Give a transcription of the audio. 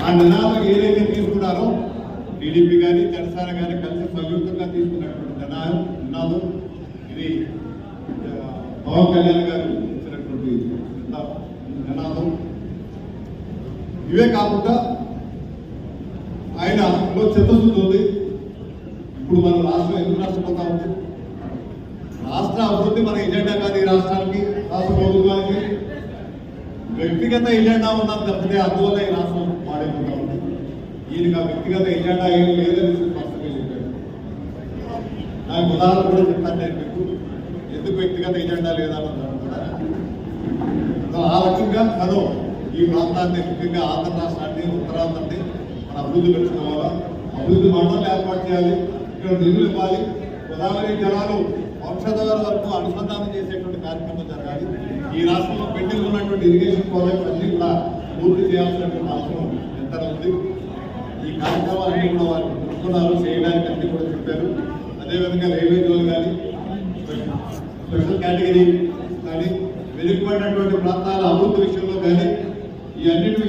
ఆ నినాదం ఏదైతే తీసుకున్నారో టీడీపీ కానీ జనసేన కానీ కలిసి సంయుక్తంగా తీసుకున్నటువంటి నినాదం నినాదం ఇది పవన్ కళ్యాణ్ గారు ఇచ్చినటువంటి నినాదం ఇవే కాకుండా ఆయన లో చిత్తశుద్ధి ఉంది. ఇప్పుడు మన రాష్ట్రం ఎందుకు నష్టపోతా ఉంది? రాష్ట్ర అభివృద్ధి మన ఎజెండా కాదు ఈ రాష్ట్రానికి రాష్ట్ర ప్రభుత్వానికి. వ్యక్తిగత ఎజెండా ఉన్నది తప్పితే అందువల్ల ఈ రాష్ట్రం పాడైపోతా ఉంది ఈయనకి ఆ వ్యక్తిగత ఎజెండా ఏం లేదని స్పష్టంగా చెప్పాడు నాకు ఉదాహరణ కూడా చెప్తాను నేను మీకు. ఎందుకు వ్యక్తిగత ఎజెండా లేదన్నది కూడా. ఆ రకంగా మనం ఈ ప్రాంతాన్ని ముఖ్యంగా ఆంధ్ర రాష్ట్రాన్ని ఉత్తరాంధ్రాన్ని మన అభివృద్ధి పెంచుకోవాలా? అభివృద్ధి మండలం ఏర్పాటు చేయాలి ఇక్కడ నిధులు ఇవ్వాలి. గోదావరి జలాలు ఔషధాల వరకు అనుసంధానం చేసేటువంటి కార్యక్రమం జరగాలి. ఈ రాష్ట్రంలో పెండింగ్ ఉన్నటువంటి ఇరిగేషన్ ప్రాజెక్టులు అన్నీ కూడా పూర్తి చేయాల్సినటువంటి అవసరం ఎంత ఉంది. కార్యక్రమాలు కార్యక్రమాలన్నీ కూడా వారు పెట్టుకున్నారు చేయడానికి అన్ని కూడా చెప్పారు అదేవిధంగా రైల్వే జోన్ కానీ స్పెషల్ కేటగిరీ కానీ వెనుకబడినటువంటి ప్రాంతాల అభివృద్ధి విషయంలో కానీ ఈ అన్నిటి